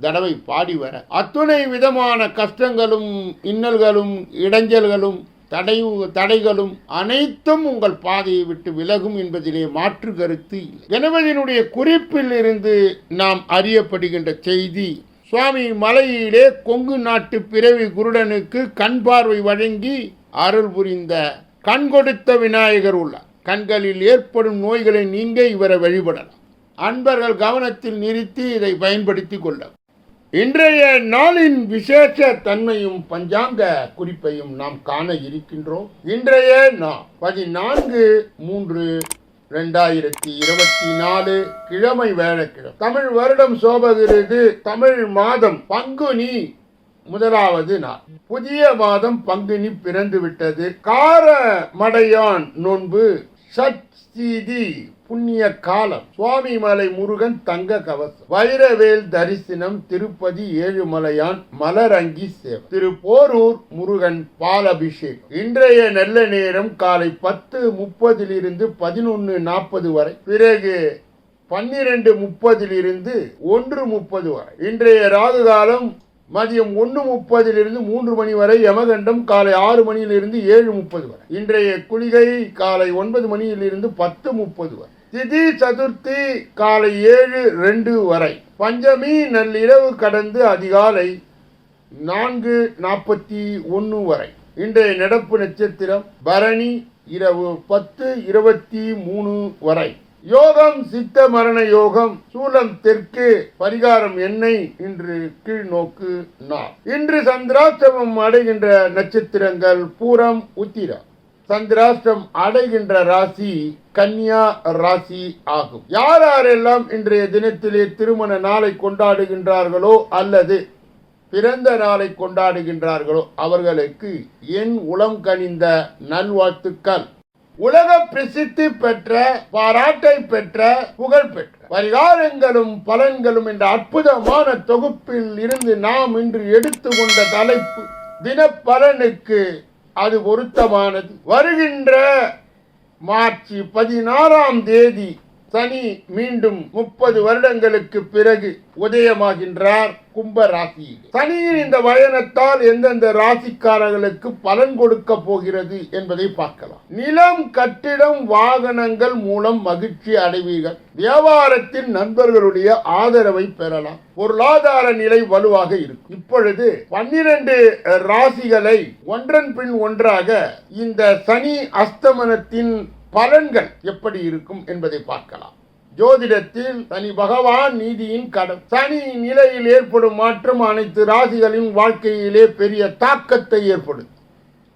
தடவை பாடி வர. அத்துணை விதமான கஷ்டங்களும் இன்னல்களும் இடைஞ்சல்களும் தடை தடைகளும் அனைத்தும் உங்கள் பாதையை விட்டு விலகும் என்பதிலே மாற்று கருத்து இல்லை. கணபதியினுடைய குறிப்பில் இருந்து நாம் அறியப்படுகின்ற செய்தி சுவாமி மலையிலே கொங்கு நாட்டு பிறவி குருடனுக்கு கண் பார்வை வழங்கி அருள் புரிந்த கண் கொடுத்த விநாயகர் உள்ளார். கண்களில் ஏற்படும் நோய்களை நீங்க இவரை வழிபடலாம். அன்பர்கள் கவனத்தில் நிறுத்தி இதை பயன்படுத்தி கொள்ளவும். இன்றைய நாளின் விசேஷ தன்மையும் பஞ்சாங்க குறிப்பையும் நாம் காண இருக்கின்றோம். இன்றைய நாள் பதினான்கு மூன்று ரெண்டாயிரத்தி இருபத்தி நாலு கிழமை வேலைக்கிழமை தமிழ் வருடம் சோபகிறது தமிழ் மாதம் பங்குனி முதலாவது நாள். புதிய மாதம் பங்குனி பிறந்து விட்டது கார மடையான் நோன்பு சத்ஸ்திதி புண்ணிய காலம் சுவாமி மலை முருகன் தங்க கவசம். வைரவேல் தரிசனம் திருப்பதி ஏழுமலையான் மலரங்கி சேவை திருப்போரூர் முருகன் பாலபிஷேகம். இன்றைய நல்ல நேரம் காலை பத்து முப்பதிலிருந்து பதினொன்று நாற்பது வரை. பிறகு பன்னிரண்டு முப்பதிலிருந்து ஒன்று முப்பது வரை. இன்றைய ராகு காலம் மதியம் ஒன்று முப்பதிலிருந்து மூன்று மணி வரை யமகண்டம் காலை ஆறு மணியிலிருந்து ஏழு முப்பது வரை. இன்றைய குளிகை காலை ஒன்பது மணியிலிருந்து பத்து முப்பது வரை. திதி சதுர்த்தி காலை ஏழு ரெண்டு வரை. பஞ்சமி நள்ளிரவு கடந்து அதிகாலை நான்கு நாற்பத்தி ஒன்று வரை. இன்றைய நடப்பு நட்சத்திரம் பரணி இரவு பத்து இருபத்தி மூணு வரை. யோகம் சித்த மரண யோகம் சூலம் தெற்கு பரிகாரம் என்னை இன்று கீழ் நோக்கு நான் இன்று சந்திராஷ்டமம் அடைகின்ற நட்சத்திரங்கள் பூரம் உத்திரா சந்திராஷ்டம் அடைகின்ற ராசி கன்னியா ராசி ஆகும். யார் யாரெல்லாம் இன்றைய தினத்திலே திருமண நாளை கொண்டாடுகின்றார்களோ அல்லது பிறந்த நாளை கொண்டாடுகின்றார்களோ அவர்களுக்கு என் உளம் கனிந்த நல்வாழ்த்துக்கள். உலக பிரசித்தி பெற்ற பாராட்டை பெற்ற புகழ் பெற்ற. பரிகாரங்களும் பலன்களும் என்ற அற்புதமான தொகுப்பில் இருந்து நாம் இன்று எடுத்துக்கொண்ட தலைப்பு தினப்பலனுக்கு அது பொருத்தமானது. வருகின்ற மார்ச் பதினாறாம் தேதி சனி மீண்டும் முப்பது வருடங்களுக்கு பிறகு உதயமாகின்றார் கும்ப ராசியில். சனியின் இந்த பயணத்தால் எந்தெந்த ராசிக்காரர்களுக்கு பலன் கொடுக்க போகிறது என்பதை பார்க்கலாம். நிலம் கட்டிடம் வாகனங்கள் மூலம் மகிழ்ச்சி அடைவீர்கள். வியாபாரத்தில் நண்பர்களுடைய ஆதரவை பெறலாம். பொருளாதார நிலை வலுவாக இருக்கும். இப்பொழுது பன்னிரண்டு ராசிகளை ஒன்றன் பின் ஒன்றாக இந்த சனி அஸ்தமனத்தின் பலன்கள் எப்படி இருக்கும் என்பதை பார்க்கலாம். ஜோதிடத்தில் சனி பகவான் நீதியின் கடன். சனி நிலையில் ஏற்படும் மாற்றம் அனைத்து ராசிகளின் வாழ்க்கையிலே பெரிய தாக்கத்தை ஏற்படுத்தும்.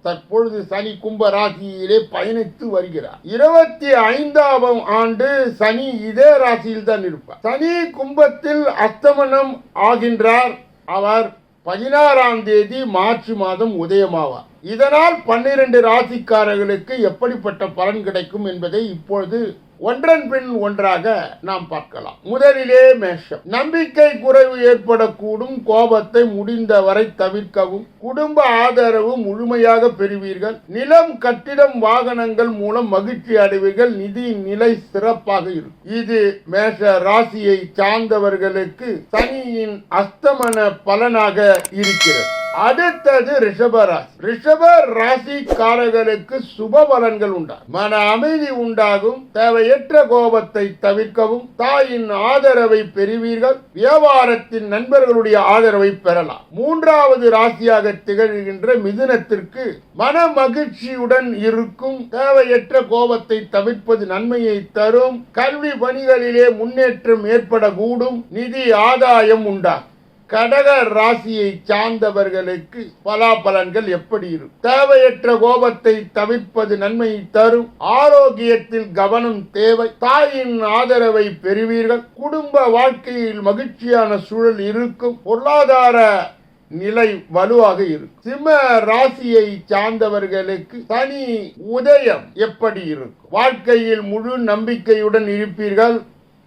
தற்பொழுது சனி கும்ப ராசியிலே பயணித்து வருகிறார். இருபத்தி ஐந்தாம் ஆண்டு சனி இதே ராசியில் தான் இருப்பார். சனி கும்பத்தில் அஸ்தமனம் ஆகின்றார். அவர் பதினாறாம் தேதி மார்ச் மாதம் உதயமாவார் இதனால் பன்னிரண்டு ராசிக்காரர்களுக்கு எப்படிப்பட்ட பலன் கிடைக்கும் என்பதை இப்பொழுது ஒன்றன் பின் ஒன்றாக நாம் பார்க்கலாம். முதலிலே மேஷம். நம்பிக்கை குறைவு ஏற்படக்கூடும். கோபத்தை முடிந்தவரை தவிர்க்கவும் குடும்ப ஆதரவு முழுமையாக பெறுவீர்கள். நிலம் கட்டிடம் வாகனங்கள் மூலம் மகிழ்ச்சி அடைவீர்கள். நிதி நிலை சிறப்பாக இருக்கும். இது மேஷ ராசியை சார்ந்தவர்களுக்கு சனியின் அஸ்தமன பலனாக இருக்கிறது. அடுத்தது ரிஷப ராசி. ரிஷப ராசிக்காரர்களுக்கு சுப பலன்கள் உண்டாகும் மன அமைதி உண்டாகும். தேவையற்ற கோபத்தை தவிர்க்கவும் தாயின் ஆதரவை பெறுவீர்கள். வியாபாரத்தின் நண்பர்களுடைய ஆதரவை பெறலாம். மூன்றாவது ராசியாக திகழ்கின்ற மிதுனத்திற்கு மன மகிழ்ச்சியுடன் இருக்கும். தேவையற்ற கோபத்தை தவிர்ப்பது நன்மையை தரும். கல்வி பணிகளிலே முன்னேற்றம் ஏற்படக்கூடும். நிதி ஆதாயம் உண்டாகும். கடக ராசியை சார்ந்தவர்களுக்கு பலாபலன்கள் எப்படி இருக்கும்? தேவையற்ற கோபத்தை தவிர்ப்பது நன்மை தரும். ஆரோக்கியத்தில் கவனம் தேவை. தாயின் ஆதரவை பெறுவீர்கள். குடும்ப வாழ்க்கையில் மகிழ்ச்சியான சூழல் இருக்கும். பொருளாதார நிலை வலுவாக இருக்கும். சிம்ம ராசியை சார்ந்தவர்களுக்கு தனி உதயம் எப்படி இருக்கும்? வாழ்க்கையில் முழு நம்பிக்கையுடன் இருப்பீர்கள்.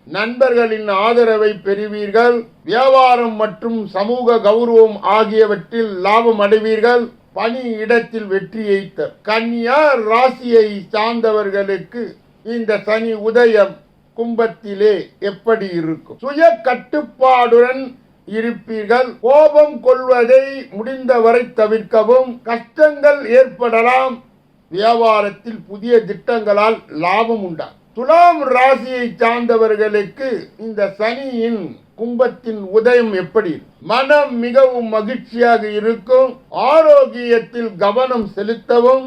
நண்பர்களின் ஆதரவை பெறுவீர்கள். வியாபாரம் மற்றும் சமூக கௌரவம் ஆகியவற்றில் லாபம் அடைவீர்கள். பணி இடத்தில் வெற்றியை கன்னியா ராசியை சார்ந்தவர்களுக்கு இந்த சனி உதயம் கும்பத்திலே எப்படி இருக்கும்? சுய கட்டுப்பாடுடன் இருப்பீர்கள். கோபம் கொள்வதை முடிந்தவரை தவிர்க்கவும். கஷ்டங்கள் ஏற்படலாம். வியாபாரத்தில் புதிய திட்டங்களால் லாபம் உண்டாகும். துலாம் ராசியை சார்ந்தவர்களுக்கு இந்த சனியின் கும்பத்தின் உதயம் எப்படி? மனம் மிகவும் மகிழ்ச்சியாக இருக்கும் ஆரோக்கியத்தில் கவனம் செலுத்தவும்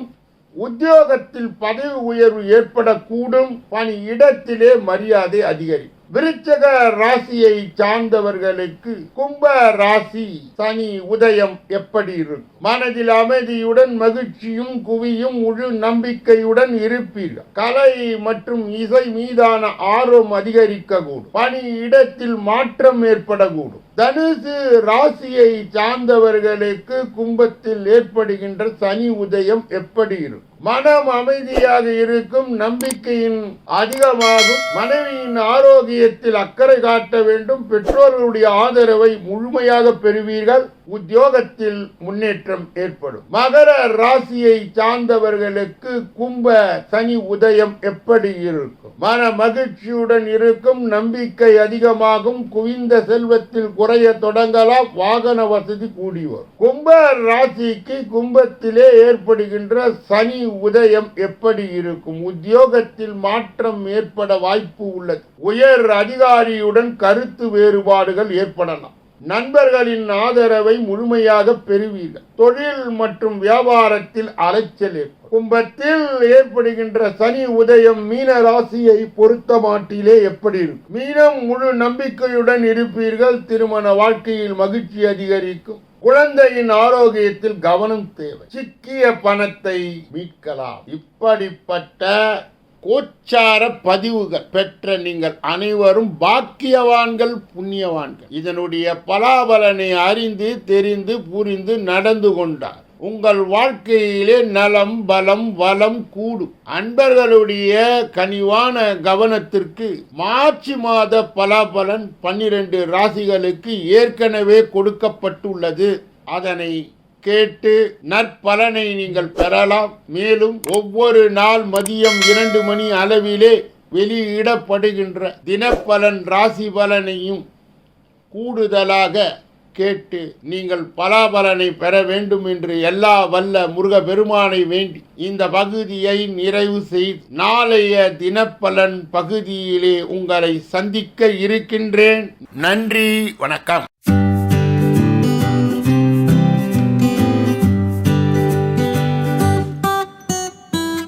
உத்தியோகத்தில் பதவி உயர்வு ஏற்படக்கூடும் பணி இடத்திலே மரியாதை அதிகரிக்கும். விருச்சக ராசியை சார்ந்தவர்களுக்கு கும்ப ராசி சனி உதயம் எப்படி இருக்கும்? மனதில் அமைதியுடன் மகிழ்ச்சியும் குவியும் முழு நம்பிக்கையுடன் இருப்பீர்கள். கலை மற்றும் இசை மீதான ஆர்வம் அதிகரிக்கக்கூடும். பணி இடத்தில் மாற்றம் ஏற்படக்கூடும். தனுசு ராசியை சார்ந்தவர்களுக்கு கும்பத்தில் ஏற்படுகின்ற சனி உதயம் எப்படி இருக்கும்? மனம் அமைதியாக இருக்கும் நம்பிக்கையின் அதிகமாகும் மனைவியின் ஆரோக்கியத்தில் அக்கறை காட்ட வேண்டும் பெற்றோர்களுடைய ஆதரவை முழுமையாக பெறுவீர்கள். உத்தியோகத்தில் முன்னேற்றம் ஏற்படும். மகர ராசியை சார்ந்தவர்களுக்கு கும்ப சனி உதயம் எப்படி இருக்கும்? மன மகிழ்ச்சியுடன் இருக்கும் நம்பிக்கை அதிகமாகும் குவிந்த செல்வத்தில் குறைய தொடங்கலாம் வாகன வசதி கூடி வரும். கும்ப ராசிக்கு கும்பத்திலே ஏற்படுகின்ற சனி உதயம் எப்படி இருக்கும்? உத்தியோகத்தில் மாற்றம் ஏற்பட வாய்ப்பு உள்ளது. உயர் அதிகாரியுடன் கருத்து வேறுபாடுகள் ஏற்படலாம். நண்பர்களின் ஆதரவை முழுமையாக பெறுவீர்கள். தொழில் மற்றும் வியாபாரத்தில் அலைச்சல் ஏற்படும். கும்பத்தில் ஏற்படுகின்ற சனி உதயம் மீன ராசியை பொருத்த மாட்டிலே எப்படி இருக்கும்? மீனம் முழு நம்பிக்கையுடன் இருப்பீர்கள். திருமண வாழ்க்கையில் மகிழ்ச்சி அதிகரிக்கும். குழந்தையின் ஆரோக்கியத்தில் கவனம் தேவை. சிக்கிய பணத்தை மீட்கலாம். இப்படிப்பட்ட கோச்சார பதிவுகள் பெற்ற நீங்கள் அனைவரும் பாக்கியவான்கள் புண்ணியவான்கள். இதனுடைய பலாபலனை அறிந்து தெரிந்து புரிந்து நடந்து கொண்டார். உங்கள் வாழ்க்கையிலே நலம் பலம் வளம் கூடும். அன்பர்களுடைய கனிவான கவனத்திற்கு மார்ச் மாத பலாபலன் பன்னிரண்டு ராசிகளுக்கு ஏற்கனவே கொடுக்கப்பட்டுள்ளது. அதனை கேட்டு நற்பலனை நீங்கள் பெறலாம். மேலும் ஒவ்வொரு நாள் மதியம் இரண்டு மணி அளவிலே வெளியிடப்படுகின்ற தினப்பலன் ராசி பலனையும் கூடுதலாக கேட்டு நீங்கள் பலாபலனை பெற வேண்டும் என்று எல்லா வல்ல முருக பெருமானை வேண்டி இந்த பகுதியை நிறைவு செய்து நாளைய தினப்பலன் பகுதியிலே உங்களை சந்திக்க இருக்கின்றேன். நன்றி வணக்கம்.